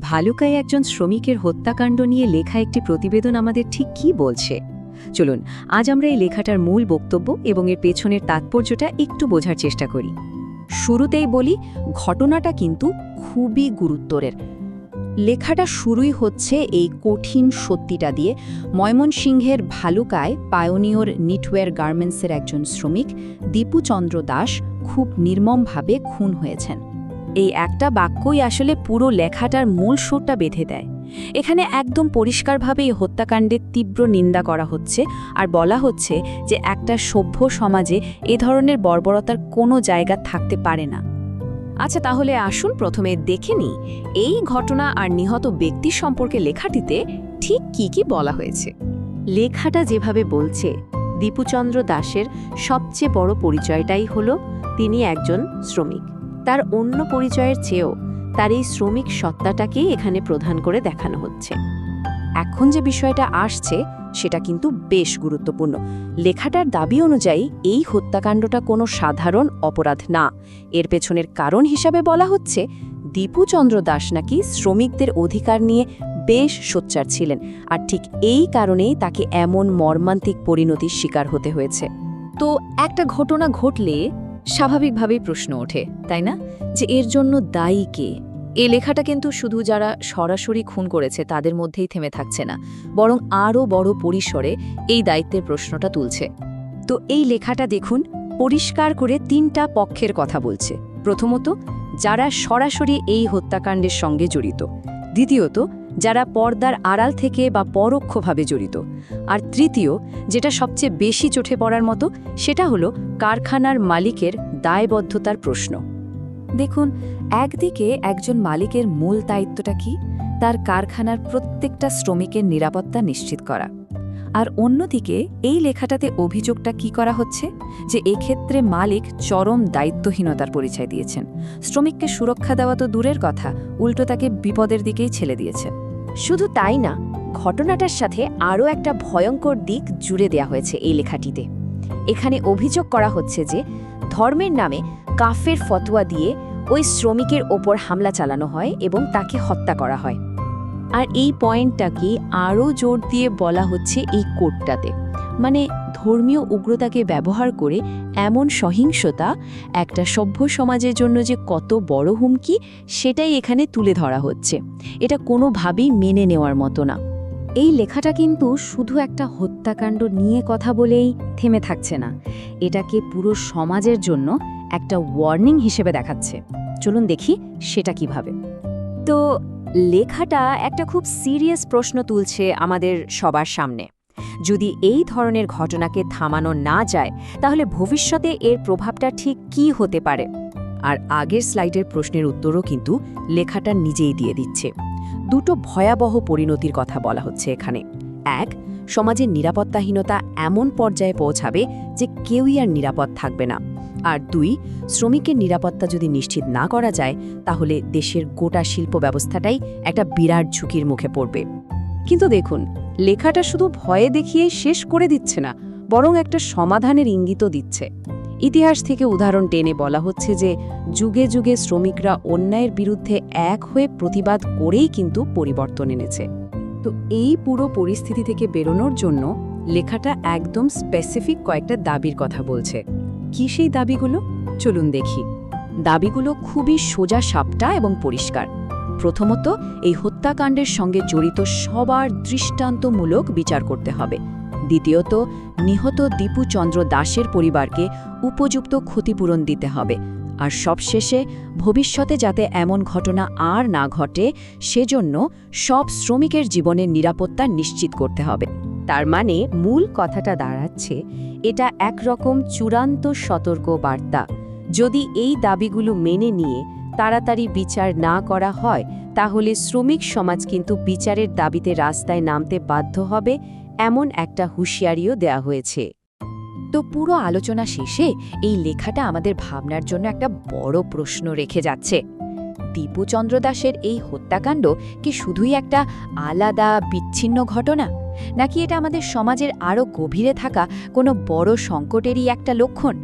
ভালুকায় একজন শ্রমিকের হত্যাকাণ্ড নিয়ে লেখা একটি প্রতিবেদন আমাদের ঠিক কি বলছে? চলুন, আজ আমরা এই লেখাটার মূল বক্তব্য এবং এর পেছনের তাৎপর্যটা একটু বোঝার চেষ্টা করি। শুরুতেই বলি, ঘটনাটা কিন্তু খুবই গুরুত্বরের। লেখাটা শুরুই হচ্ছে এই কঠিন সত্যিটা দিয়ে। ময়মনসিংহের ভালুকায় পায়োনিয়র নিটওয়্যার গার্মেন্টসের একজন শ্রমিক, দীপুচন্দ্র দাস, খুব নির্মমভাবে খুন হয়েছেন। এই একটা বাক্যই আসলে পুরো লেখাটার মূল সুরটা বেঁধে দেয়। এখানে একদম পরিষ্কারভাবে এই হত্যাকাণ্ডের তীব্র নিন্দা করা হচ্ছে আর বলা হচ্ছে যে একটা সভ্য সমাজে এ ধরনের বর্বরতার কোনো জায়গা থাকতে পারে না। আচ্ছা তাহলে আসুন প্রথমে দেখে নিই, এই ঘটনা আর নিহত ব্যক্তি সম্পর্কে লেখাটিতে ঠিক কি কি বলা হয়েছে। লেখাটা যেভাবে বলছে, দীপুচন্দ্র দাসের সবচেয়ে বড় পরিচয়টাই হল তিনি একজন শ্রমিক। তার অন্য পরিচয়ের চেয়েও তার এই শ্রমিক সত্তাটাকেই এখানে প্রধান করে দেখানো হচ্ছে। এখন যে বিষয়টা আসছে, সেটা কিন্তু বেশ গুরুত্বপূর্ণ। লেখাটার দাবি অনুযায়ী এই হত্যাকাণ্ডটা কোনো সাধারণ অপরাধ না। এর পেছনের কারণ হিসাবে বলা হচ্ছে, দীপুচন্দ্র দাস নাকি শ্রমিকদের অধিকার নিয়ে বেশ সোচ্চার ছিলেন আর ঠিক এই কারণেই তাকে এমন মর্মান্তিক পরিণতির শিকার হতে হয়েছে। তো একটা ঘটনা ঘটলে স্বাভাবিকভাবেই প্রশ্ন ওঠে, তাই না? যে এর জন্য দায়ী কে? এ লেখাটা কিন্তু শুধু যারা সরাসরি খুন করেছে তাদের মধ্যেই থেমে থাকছে না, বরং আরও বড় পরিসরে এই দায়িত্বের প্রশ্নটা তুলছে। তো এই লেখাটা দেখুন, পরিষ্কার করে তিনটা পক্ষের কথা বলছে। প্রথমত, যারা সরাসরি এই হত্যাকাণ্ডের সঙ্গে জড়িত। দ্বিতীয়ত যারা পর্দার আড়াল থেকে বা পরোক্ষভাবে জড়িত। আর তৃতীয়, যেটা সবচেয়ে বেশি চোখে পড়ার মতো, সেটা হলো কারখানার মালিকের দায়বদ্ধতার প্রশ্ন। দেখুন, একদিকে একজন মালিকের মূল দায়িত্বটা কি? তার কারখানার প্রত্যেকটা শ্রমিকের নিরাপত্তা নিশ্চিত করা। আর অন্যদিকে, এই লেখাটাতে অভিযোগটা কি করা হচ্ছে? যে এক্ষেত্রে মালিক চরম দায়িত্বহীনতার পরিচয় দিয়েছেন। শ্রমিককে সুরক্ষা দেওয়া তো দূরের কথা, উল্টো তাকে বিপদের দিকেই ছেলে দিয়েছে। শুধু তাই না, ঘটনাটার সাথে আরও একটা ভয়ঙ্কর দিক জুড়ে দেয়া হয়েছে এই লেখাটিতে। এখানে অভিযোগ করা হচ্ছে যে, ধর্মের নামে কাফের ফতোয়া দিয়ে ওই শ্রমিকের ওপর হামলা চালানো হয় এবং তাকে হত্যা করা হয়। আর এই পয়েন্টটাকে আরও জোর দিয়ে বলা হচ্ছে এই কোর্টটাতে। মানে ধর্মীয় উগ্রতাকে ব্যবহার করে এমন সহিংসতা, একটা সভ্য সমাজের জন্য যে কত বড় হুমকি, সেটাই এখানে তুলে ধরা হচ্ছে। এটা কোনোভাবেই মেনে নেওয়ার মতো না। এই লেখাটা কিন্তু শুধু একটা হত্যাকাণ্ড নিয়ে কথা বলেই থেমে থাকছে না। এটাকে পুরো সমাজের জন্য একটা ওয়ার্নিং হিসেবে দেখাচ্ছে। চলুন দেখি সেটা কীভাবে। তো লেখাটা একটা খুব সিরিয়াস প্রশ্ন তুলছে আমাদের সবার সামনে। যদি এই ধরনের ঘটনাকে থামানো না যায়, তাহলে ভবিষ্যতে এর প্রভাবটা ঠিক কি হতে পারে? আর আগের স্লাইডের প্রশ্নের উত্তরও কিন্তু লেখাটা নিজেই দিয়ে দিচ্ছে। দুটো ভয়াবহ পরিণতির কথা বলা হচ্ছে এখানে। এক, সমাজের নিরাপত্তাহীনতা এমন পর্যায়ে পৌঁছাবে যে কেউই আর নিরাপদ থাকবে না। আর দুই, শ্রমিকের নিরাপত্তা যদি নিশ্চিত না করা যায়, তাহলে দেশের গোটা শিল্প ব্যবস্থাটাই একটা বিরাট ঝুঁকির মুখে পড়বে। কিন্তু দেখুন লেখাটা শুধু ভয়ে দেখিয়ে শেষ করে দিচ্ছে না, বরং একটা সমাধানের ইঙ্গিতও দিচ্ছে। ইতিহাস থেকে উদাহরণ টেনে বলা হচ্ছে যে, যুগে যুগে শ্রমিকরা অন্যায়ের বিরুদ্ধে এক হয়ে প্রতিবাদ করেই কিন্তু পরিবর্তন এনেছে। তো এই পুরো পরিস্থিতি থেকে বেরোনোর জন্য লেখাটা একদম স্পেসিফিক কয়েকটা দাবির কথা বলছে। কি সেই দাবিগুলো? চলুন দেখি। দাবিগুলো খুবই সোজা, সাপটা এবং পরিষ্কার। প্রথমত, এই হত্যাকাণ্ডের সঙ্গে জড়িত সবার দৃষ্টান্তমূলক বিচার করতে হবে। দ্বিতীয়ত, নিহত দীপুচন্দ্র দাসের পরিবারকে উপযুক্ত ক্ষতিপূরণ দিতে হবে। আর সবশেষে, ভবিষ্যতে যাতে এমন ঘটনা আর না ঘটে, সেজন্য সব শ্রমিকের জীবনের নিরাপত্তা নিশ্চিত করতে হবে। তার মানে মূল কথাটা দাঁড়াচ্ছে, এটা একরকম চূড়ান্ত সতর্ক বার্তা যদি এই দাবিগুলো মেনে নিয়ে তাড়াতাড়ি বিচার না করা হয়, তাহলে শ্রমিক সমাজ কিন্তু বিচারের দাবিতে রাস্তায় নামতে বাধ্য হবে, এমন একটা হুঁশিয়ারিও দেয়া হয়েছে। তো পুরো আলোচনা শেষে এই লেখাটা আমাদের ভাবনার জন্য একটা বড় প্রশ্ন রেখে যাচ্ছে। দীপুচন্দ্র দাসের এই হত্যাকাণ্ড কি শুধুই একটা আলাদা বিচ্ছিন্ন ঘটনা? নাকি এটা আমাদের সমাজের আরও গভীরে থাকা কোনো বড় সংকটেরই একটা লক্ষণ?